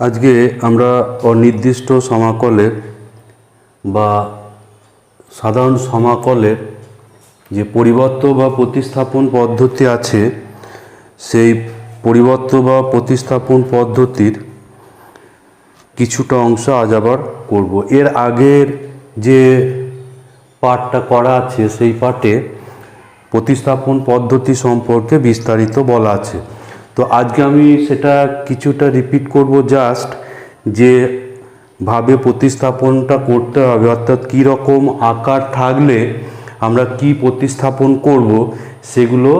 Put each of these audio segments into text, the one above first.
আজকে আমরা অনির্দিষ্ট সমাকলের বা সাধারণ সমাকলের যে পরিবর্ত বা প্রতিস্থাপন পদ্ধতি আছে, সেই পরিবর্ত বা প্রতিস্থাপন পদ্ধতির কিছুটা অংশ আজ আবার করব। এর আগের যে পাঠটা করা আছে, সেই পাঠে প্রতিস্থাপন পদ্ধতি সম্পর্কে বিস্তারিত বলা আছে। তো আজকে আমি সেটা কিছুটা রিপিট করব জাস্ট যে ভাবে প্রতিস্থাপনটা করতে হবে, অর্থাৎ কী রকম আকার থাকলে আমরা কি প্রতিস্থাপন করব, সেগুলো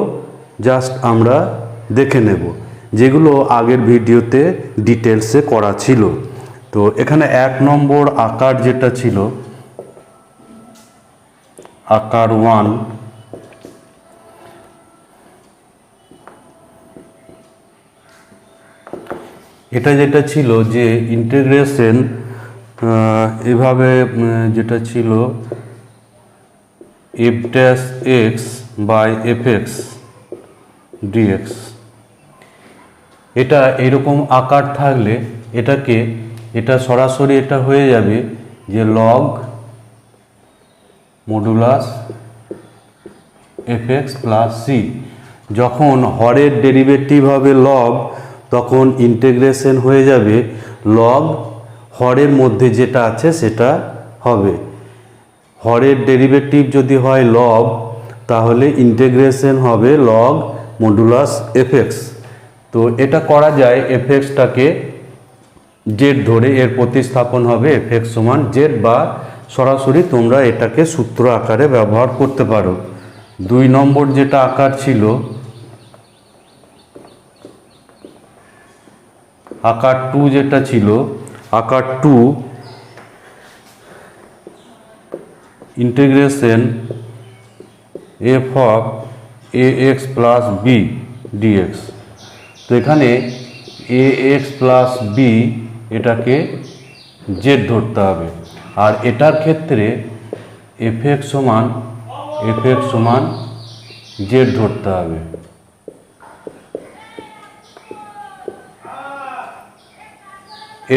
জাস্ট আমরা দেখে নেব, যেগুলো আগের ভিডিওতে ডিটেলসে করা ছিল। তো এখানে এক নম্বর আকার যেটা ছিল, আকার ওয়ান এটা যেটা ছিল যে ইন্টিগ্রেশন এভাবে যেটা ছিল F dash X by F X D X এটা এরকম আকার থাকলে এটাকে, এটা সরাসরি এটা হয়ে যাবে যে log modulus F X plus C যখন হরের ডেরিভেটিভ হবে লগ তখন ইন্টিগ্রেশন হয়ে যাবে লগ হরের মধ্যে যেটা আছে সেটা হবে। হরের ডেরিভেটিভ যদি হয় লব তাহলে ইন্টিগ্রেশন হবে লগ মডুলাস এফএক্স তো এটা করা যায় এফএক্সটাকে জেড ধরে এর প্রতিস্থাপন হবে এফএক্স সমান জেড বা সরাসরি তোমরা এটাকে সূত্র আকারে ব্যবহার করতে পারো। দুই নম্বর যেটা আকার ছিল আকার টু যেটা ছিল, আকার two integration F of A X plus B D X তো এখানে এ এক্স প্লাস বি এটাকে জেড ধরতে হবে। আর এটার ক্ষেত্রে এফ এক্স সমান এফ এক্স সমান জেড ধরতে হবে।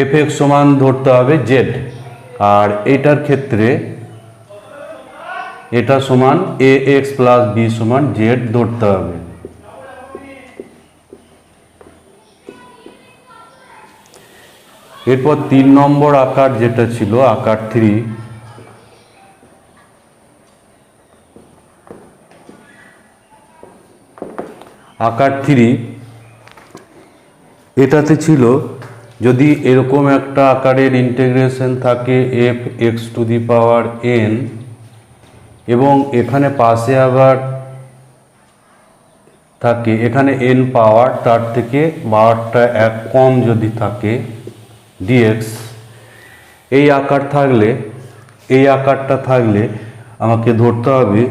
এফ এক্স সমান ধরতে হবে জেড আর এটার ক্ষেত্রে এটা সমান এ এক্স প্লাস বি সমান জেড ধরতে হবে। এরপর তিন নম্বর আকার যেটা ছিল, আকার থ্রি আকার থ্রি এটাতে ছিল যদি এরকম একটা আকারের ইন্টিগ্রেশন থাকে F X to the power N এবং এখানে পাশে আবার থাকে, এখানে এন পাওয়ার তার থেকে পাওয়ারটা এক কম যদি থাকে ডিএক্স এই আকার থাকলে, এই আকারটা থাকলে আমাকে ধরতে হবে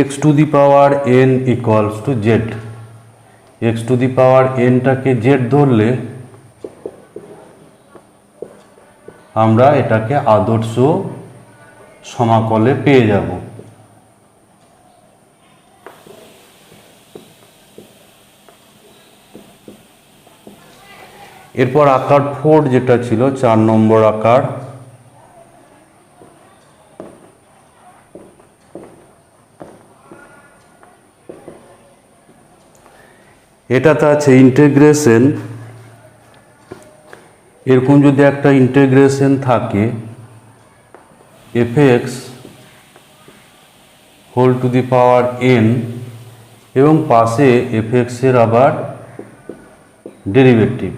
X to the power N equals to Z X to the power এনটাকে Z ধরলে আমরা এটাকে আদর্শ সমাকলে পেয়ে যাব। এরপর আকার ফোর যেটা ছিল, চার নম্বর আকার। এটাতে আছে ইন্টিগ্রেশন এরকম যদি একটা ইন্টিগ্রেশন থাকে F X whole to the power N এবং পাশে এফ এক্সের আবার ডেরিভেটিভ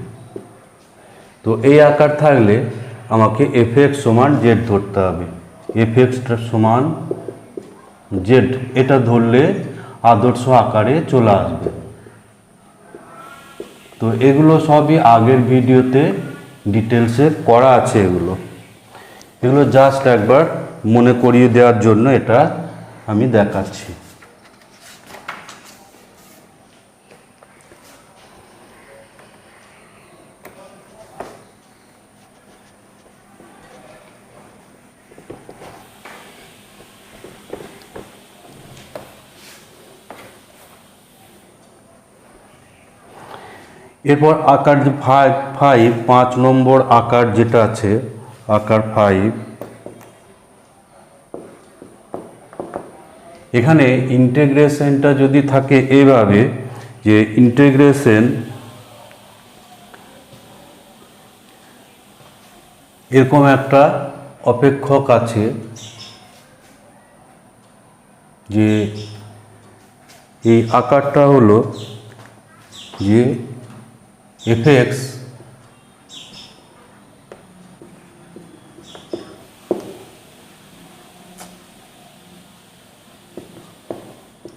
তো এই আকার থাকলে আমাকে এফ এক্স সমান জেড ধরতে হবে। এফ এক্সটা সমান জেড এটা ধরলে আদর্শ আকারে চলে আসবে। তো এগুলো সবই আগের ভিডিওতে ডিটেলসে করা আছে এগুলো। এগুলো জাস্ট একবার মনে করিয়ে দেওয়ার জন্য এটা আমি দেখাচ্ছি। এরপর আকার যে ফাইভ ফাইভ পাঁচ নম্বর আকার যেটা আছে, আকার ফাইভ এখানে ইন্টিগ্রেশনটা যদি থাকে এভাবে, যে ইন্টিগ্রেশন এরকম একটা অপেক্ষক আছে, যে এই আকারটা হলো, যে এফএক্স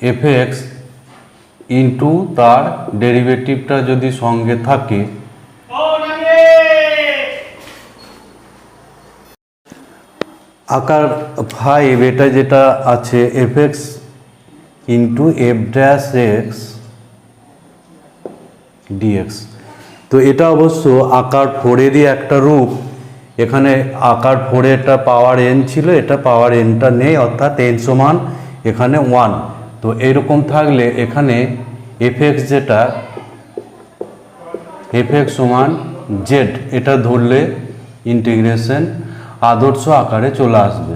এফএক্স ইন্টু তার ডেরিভেটিভটা যদি সঙ্গে থাকে আকার ফাইভ এটা যেটা আছে F X into F dash X D X তো এটা অবশ্য আকার ফোরেরই একটা রূপ। এখানে আকার ফোরে একটা পাওয়ার এন ছিল, এটা পাওয়ার এনটা নেই, অর্থাৎ এন সমান এখানে ওয়ান তো এরকম থাকলে এখানে এফএক্স যেটা এফএক্স সমান জেড এটা ধরলে ইন্টিগ্রেশন আদর্শ আকারে চলে আসবে।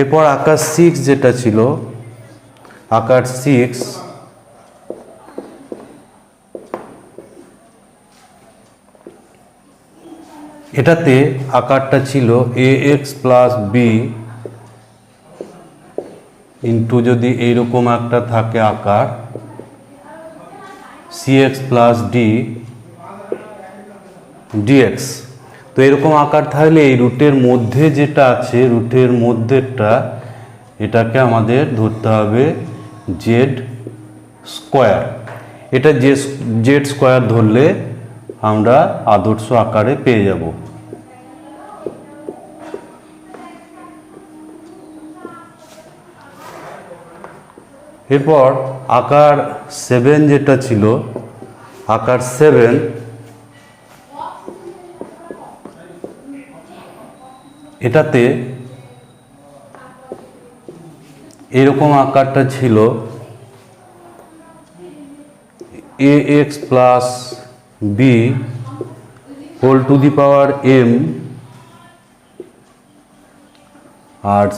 এরপর আকার সিক্স যেটা ছিল, আকার সিক্স এটাতে আকারটা ছিল A X plus B into যদি এইরকম একটা থাকে আকার C X plus D D X তো এরকম আকার থাকলে এই রুটের মধ্যে যেটা আছে, রুটের মধ্যেটা এটাকে আমাদের ধরতে হবে জেড স্কোয়ার। এটা যে জেড স্কোয়ার ধরলে আমরা আদর্শ আকারে পেয়ে যাব। এরপর আকার সেভেন যেটা ছিল, আকার সেভেন এটাতে এরকম আকারটা ছিল A X plus B whole to the power M R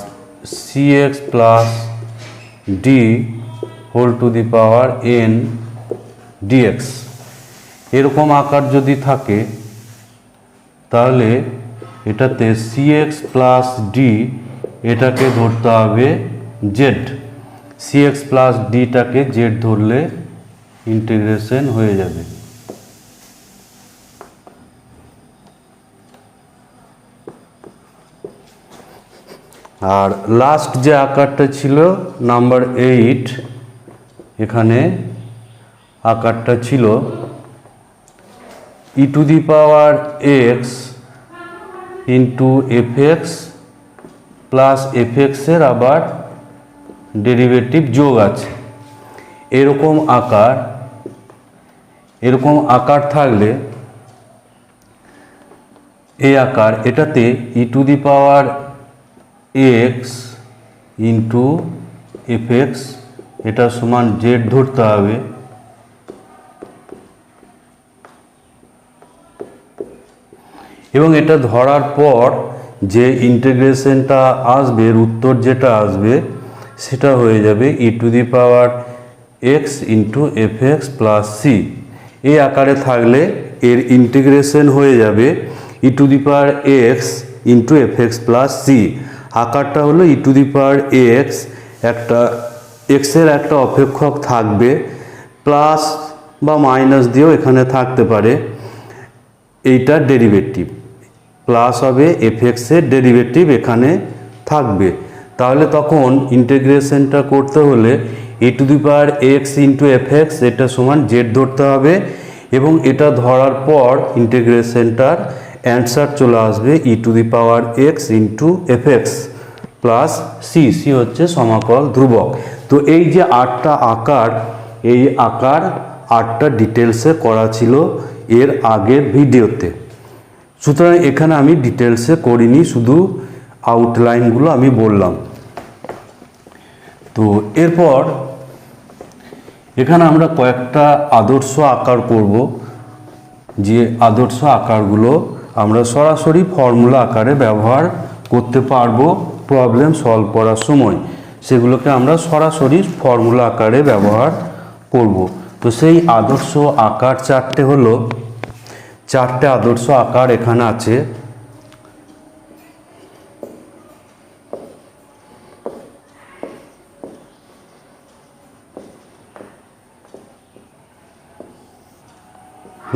C X plus D whole to the power N D X এরকম আকার যদি থাকে, তাহলে এটাতে সি এক্স প্লাস ডি এটাকে ধরতে হবে জেড সি এক্স প্লাস ডিটাকে জেড ধরলে ইন্টিগ্রেশন হয়ে যাবে। আর লাস্ট যে আকারটা ছিল নাম্বার এইট এখানে আকারটা ছিল E to the power X into F X plus F এক্সের আবার ডেরিভেটিভ যোগ আছে। এরকম আকার এরকম আকার থাকলে এই আকার এটাতে E to the power X into F X এটা সমান জেড ধরতে হবে। এবং এটা ধরার পর যে ইন্টিগ্রেশনটা আসবে উত্তর যেটা আসবে, সেটা হয়ে যাবে E to the power X into F X plus C এই আকারে থাকলে এর ইন্টিগ্রেশন হয়ে যাবে E to the power X into F X plus C আকারটা হলো ই টু দি পাওয়ার এক্স একটা এক্সের একটা অপেক্ষক থাকবে প্লাস বা মাইনাস দিয়েও এখানে থাকতে পারে। এইটা ডেরিভেটিভ প্লাস হবে এফ এক্সের ডেরিভেটিভ এখানে থাকবে। তাহলে তখন ইন্টিগ্রেশনটা করতে হলে E to the power X into F X এটা সমান জেড ধরতে হবে এবং এটা ধরার পর ইন্টিগ্রেশনটার অ্যান্সার চলে আসবে E to the power X into F X plus C C হচ্ছে সমাকল ধ্রুবক। তো এই যে আটটা আকার, এই আকার আটটা ডিটেলসে করা ছিল এর আগের ভিডিওতে সুতরাং এখানে আমি ডিটেলসে করিনি, শুধু আউটলাইনগুলো আমি বললাম। তো এরপর এখানে আমরা কয়েকটা আদর্শ আকার করব, যে আদর্শ আকারগুলো আমরা সরাসরি ফর্মুলা আকারে ব্যবহার করতে পারব প্রবলেম সলভ করার সময়। সেগুলোকে আমরা সরাসরি ফর্মুলা আকারে ব্যবহার করব। তো সেই আদর্শ আকার চারটে হলো চারটে আদর্শ আকার এখানে আছে।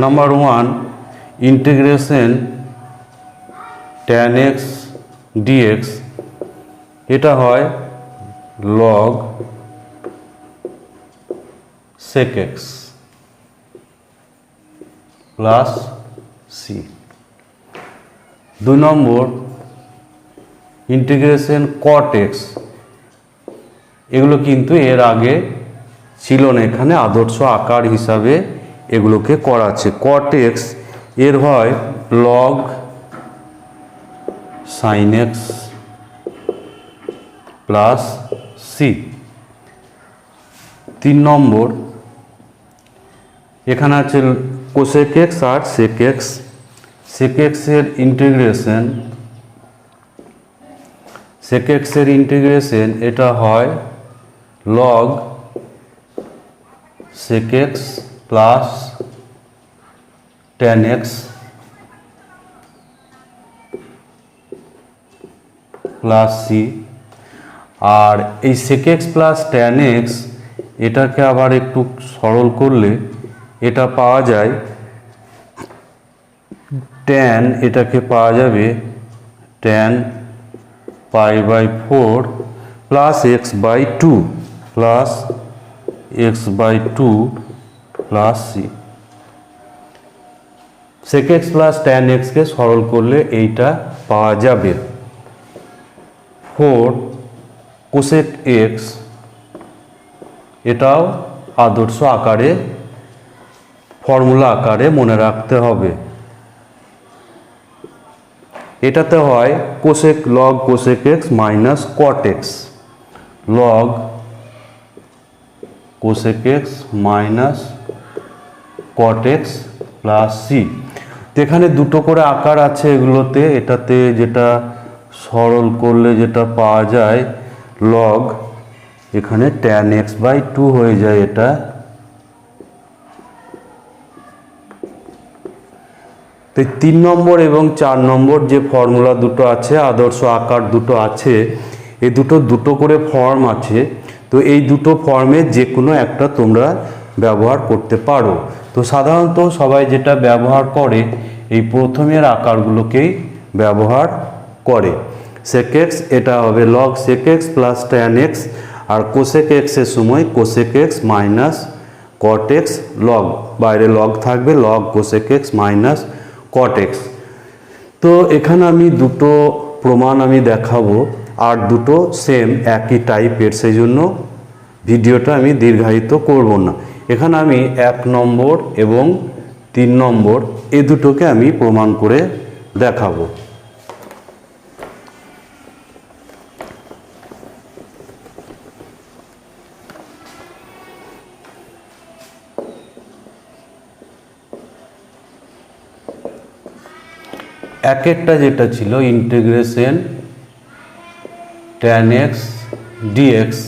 Number one integration tan X D X এটা হয় log sec X plus C. দুই নম্বর ইন্টিগ্রেশন কট এক্স এগুলো কিন্তু এর আগে ছিল না এখানে, আদর্শ আকার হিসাবে এগুলোকে করাচ্ছে কট এক্সের হয় log sine X plus C তিন নম্বর, এখানে আছে কোসেক এক্স আর সেক এক্স সেক এক্সের ইন্টিগ্রেশন সেক এক্সের ইন্টিগ্রেশন এটা হয় log sec X plus tan X plus C আর এই সেক প্লাস টেন এক্স এটাকে আবার একটু সরল করলে এটা পাওয়া যায় টেন এটাকে পাওয়া যাবে tan pi by four plus X by two plus X by two plus C sec X plus tan এক্সকে সরল করলে এইটা পাওয়া যাবে। ফোর কোসেক এক্স এটাও আদর্শ আকারে ফর্মুলা আকারে মনে রাখতে হবে। এটাতে হয় cosec log cosec X minus cot X log cosec X minus cot X plus C এখানে দুটো করে আকার আছে এগুলোতে, এটাতে যেটা সরল করলে যেটা পাওয়া যায় লগ এখানে ট্যান এক্স বাই টু হয়ে যায় এটা। তো তিন নম্বর এবং চার নম্বর যে ফর্মুলা দুটো আছে, আদর্শ আকার দুটো আছে এই দুটো দুটো করে ফর্ম আছে, তো এই দুটো ফর্মের যে কোনো একটা তোমরা ব্যবহার করতে পারো। তো সাধারণত সবাই যেটা ব্যবহার করে, এই প্রথমের আকারগুলোকেই ব্যবহার করে। সেক এক্স এটা হবে log sec X plus tan X আর কোসেক এক্সের সময় cosec X minus cot X log বাইরে লগ থাকবে log cosec X minus cot X তো এখানে আমি দুটো প্রমাণ আমি দেখাবো, আর দুটো সেম একই টাইপের সেই জন্য ভিডিওটা আমি দীর্ঘায়িত করব না। এখানে আমি এক নম্বর এবং তিন নম্বর, এ দুটোকে আমি প্রমাণ করে দেখাবো। এক একটা যেটা ছিল ইন্টিগ্রেশন ট্যান এক্স ডিএক্স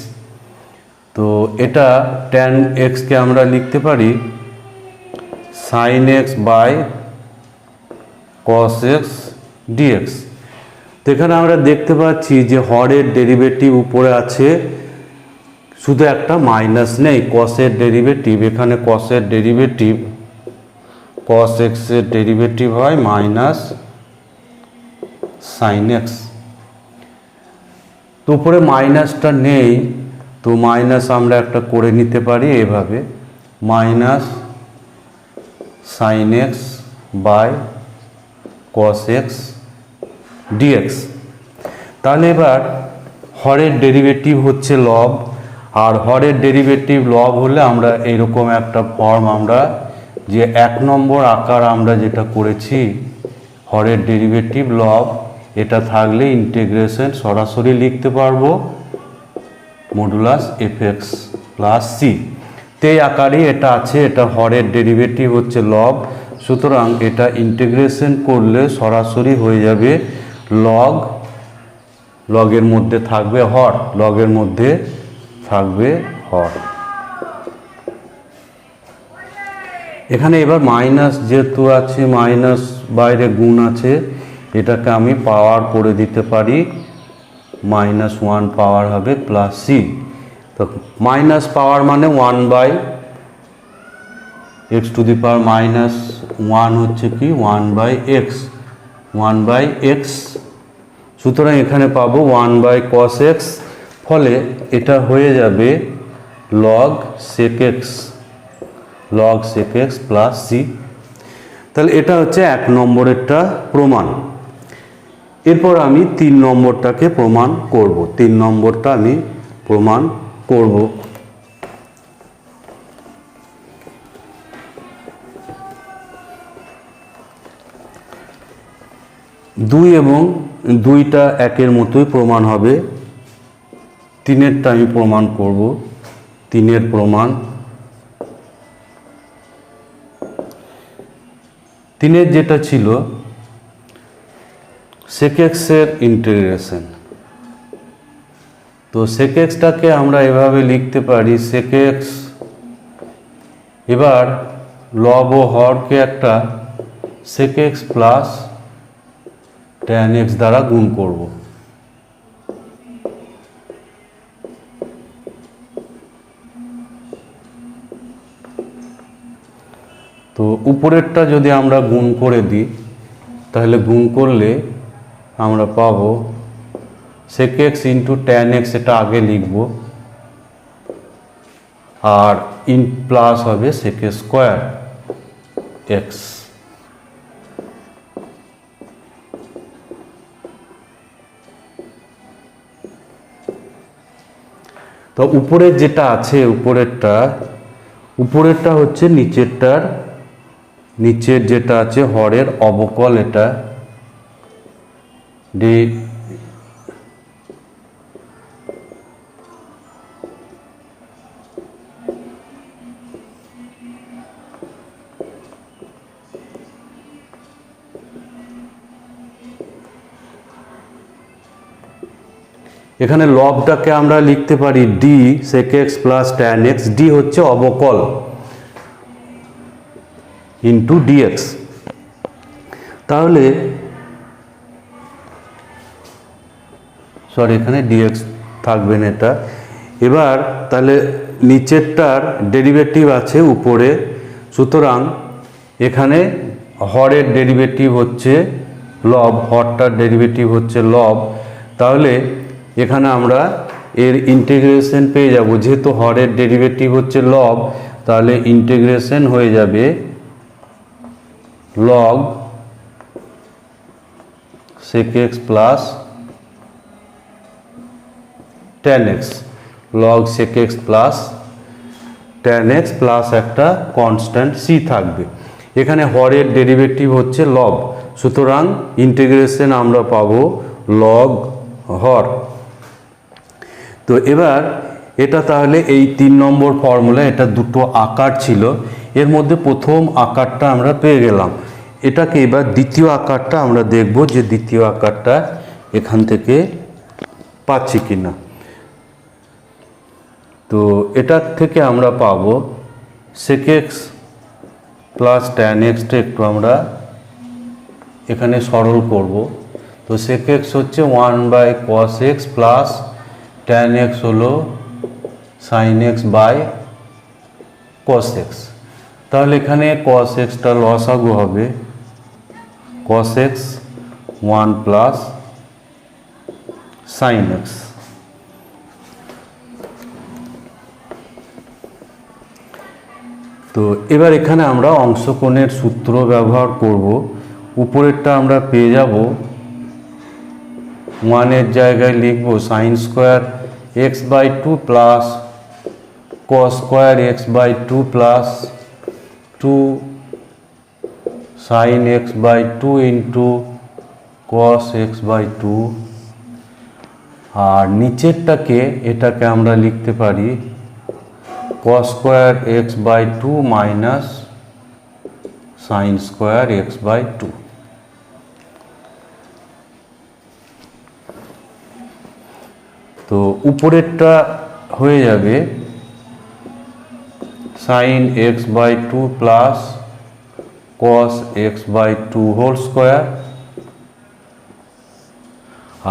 তো এটা ট্যান এক্সকে আমরা লিখতে পারি sine X by cos X D X তো এখানে আমরা দেখতে পাচ্ছি যে হরের ডেরিভেটিভ উপরে আছে, শুধু একটা মাইনাস নেই কসের ডেরিভেটিভ এখানে কসের ডেরিভেটিভ কস এক্সের ডেরিভেটিভ হয় মাইনাস সাইন এক্স তো উপরে মাইনাসটা নেই, তো মাইনাস আমরা একটা করে নিতে পারি এভাবে, minus sine X by cos X D X তাহলে এবার হরের ডেরিভেটিভ হচ্ছে লব আর হরের ডেরিভেটিভ লব হলে আমরা এরকম একটা ফর্ম আমরা, যে এক নম্বর আকার আমরা যেটা করেছি, হরের ডেরিভেটিভ লব এটা থাকলে ইন্টিগ্রেশন সরাসরি লিখতে পারব modulus F X plus C তেই আকারে এটা আছে, এটা হরের ডেরিভেটিভ হচ্ছে লগ সুতরাং এটা ইন্টিগ্রেশন করলে সরাসরি হয়ে যাবে লগ লগের মধ্যে থাকবে হর, লগের মধ্যে থাকবে হর। এখানে এবার মাইনাস যেহেতু আছে মাইনাস বাইরে গুণ আছে এটাকে আমি পাওয়ার করে দিতে পারি মাইনাস ওয়ান পাওয়ার হবে প্লাস সি তো মাইনাস পাওয়ার মানে one by X to the power minus one হচ্ছে কি? One by X one by X সুতরাং এখানে পাবো ওয়ান বাই কস এক্স ফলে এটা হয়ে যাবে log sec X log sec X plus C তাহলে এটা হচ্ছে এক নম্বরেরটা প্রমাণ। এরপর আমি তিন নম্বরটাকে প্রমাণ করব। তিন নম্বরটা আমি প্রমাণ করব। দুই এবং দুইটা একের মতোই প্রমাণ হবে। তিনেরটা আমি প্রমাণ করব। তিনের প্রমাণ। তিনের যেটা ছিল সেকেক্সের ইন্টিগ্রেশন। তো সেকেক্সটাকে আমরা এভাবে লিখতে পারি, সেকেক্স, এবার লব ও হরকে একটা সেকেক্স প্লাস ট্যান এক্স দ্বারা গুণ করব। তো উপরেরটা যদি আমরা গুণ করে দিই, তাহলে গুণ করলে আমরা পাবো। Sec X into tan X এটা আগে লিখব। আর ইন প্লাস হবে সেক স্কোয়ার এক্স তো উপরের যেটা আছে, উপরেরটা উপরেরটা হচ্ছে নিচেরটার, নিচের যেটা আছে হরের অবকল এটা। ডি এখানে লবটাকে আমরা লিখতে পারি D sec X plus tan X D হচ্ছে অবকল ইন্টু ডিএক্স তাহলে সরি এখানে ডিএক্স থাকবে না এটা। এবার তাহলে নিচেরটার ডেরিভেটিভ আছে উপরে। সুতরাং এখানে হরের ডেরিভেটিভ হচ্ছে লব হরটার ডেরিভেটিভ হচ্ছে লব তাহলে এখানে আমরা এর ইন্টিগ্রেশন পেয়ে যাব। যেহেতু হরের ডেরিভেটিভ হচ্ছে লব তাহলে ইন্টিগ্রেশন হয়ে যাবে log sec x plus tan X log sec x plus tan X plus একটা কনস্ট্যান্ট সি থাকবে। এখানে হরের ডেরিভেটিভ হচ্ছে লব সুতরাং ইন্টিগ্রেশন আমরা পাবো লগ হর। তো এবার এটা তাহলে এই তিন নম্বর ফর্মুলা এটা দুটো আকার ছিল। এর মধ্যে প্রথম আকারটা আমরা পেয়ে গেলাম। এটাকে এবার দ্বিতীয় আকারটা আমরা দেখব যে দ্বিতীয় আকারটা এখান থেকে পাচ্ছি কিনা। তো এটার থেকে আমরা পাবো সেক এক্স প্লাস ট্যান এক্সটা একটু আমরা এখানে সরল করব। তো সেক এক্স হচ্ছে one by cos X plus tan X হলো sine X by cos X তাহলে এখানে কস এক্সটা লসাগু হবে। Cos X one plus sine X তো এবার এখানে আমরা অংশকোণের সূত্র ব্যবহার করব। উপরেরটা আমরা পেয়ে যাব। ওয়ানের জায়গায় লিখব sine square X by two plus cos square X by two plus two sine X by two into cos X by two আর নিচেরটাকে এটাকে আমরা লিখতে পারি cos square X by two minus sine square X by two তো উপরেরটা হয়ে যাবে sine X by two plus cos X by two whole square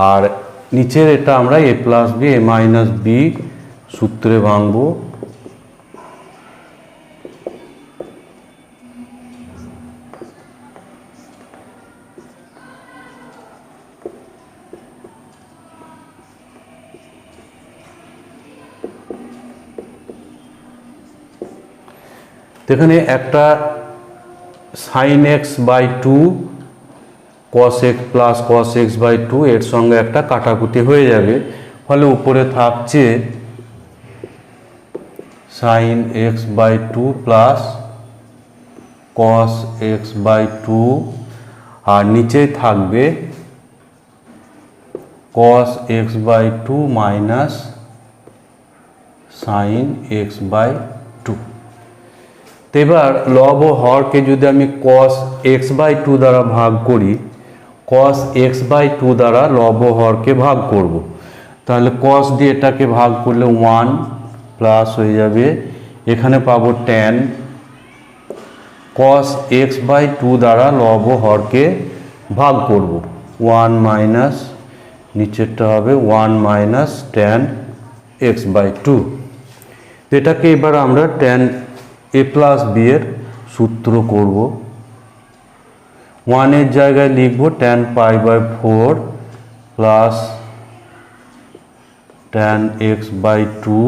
আর নিচের এটা আমরা A plus B A minus B সূত্রে ভাঙবো। এখানে একটা sine X by two cos X plus cos X by two এর সঙ্গে একটা কাটাকুটি হয়ে যাবে। ফলে উপরে থাকছে sine X by two plus cos X by two আর নিচে থাকবে cos X by two minus sine X by তো এবার লব ও হরকে যদি আমি কস এক্স বাই টু দ্বারা ভাগ করি কস এক্স বাই টু দ্বারা লব ও হরকে ভাগ করব। তাহলে কস দিয়ে এটাকে ভাগ করলে ওয়ান প্লাস হয়ে যাবে, এখানে পাবো tan cos X by two দ্বারা লব ও হরকে ভাগ করব। ওয়ান মাইনাস নিচেরটা হবে one minus tan X by two এটাকে এবার আমরা টেন এ প্লাস বি এর সূত্র করব। ওয়ানের জায়গায় লিখব tan pi by four plus tan X by two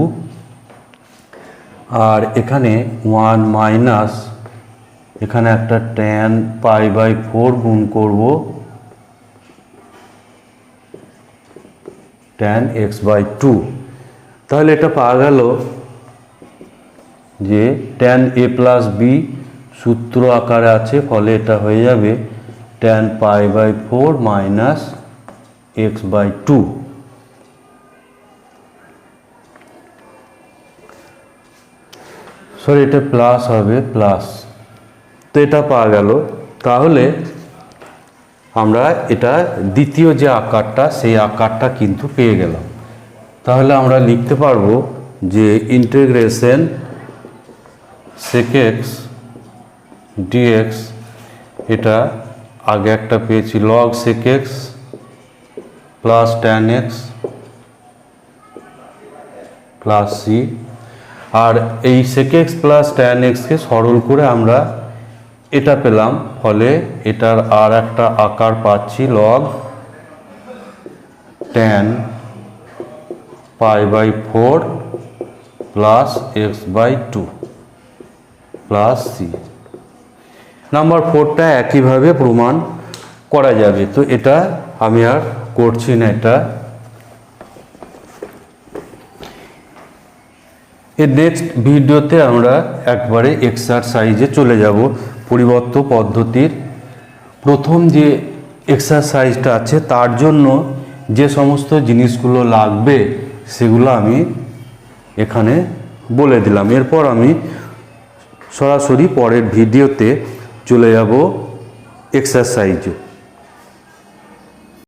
আর এখানে ওয়ান মাইনাস এখানে একটা টেন পাই বাই ফোর গুণ করব। টেন এক্স বাই টু তাহলে এটা পাওয়া গেল যে ট্যান এ প্লাস বি সূত্র আকারে আছে, ফলে এটা হয়ে যাবে tan pi by four minus X by two sorry এটা প্লাস হবে প্লাস তো এটা পাওয়া গেল। তাহলে আমরা এটা দ্বিতীয় যে আকারটা, সেই আকারটা কিন্তু পেয়ে গেলাম। তাহলে আমরা লিখতে পারব যে ইন্টিগ্রেশন sec x dx, এটা আগে একটা পেয়েছি। log sec x plus tan x plus c আর এই sec x plus tan x কে সরল করে আমরা এটা পেলাম। ফলে এটার আর একটা আকার পাচ্ছি log tan pi by four plus X by two plus C number ফোরটা একইভাবে প্রমাণ করা যাবে। তো এটা আমি আর করছি না এটা। এর নেক্সট ভিডিওতে আমরা একবারে এক্সারসাইজে চলে যাব। পরিবর্ত পদ্ধতির। প্রথম যে এক্সারসাইজটা আছে, তার জন্য যে সমস্ত জিনিসগুলো লাগবে, সেগুলো আমি এখানে বলে দিলাম। এরপর আমি সরাসরি পরের ভিডিওতে চলে যাব এক্সারসাইজে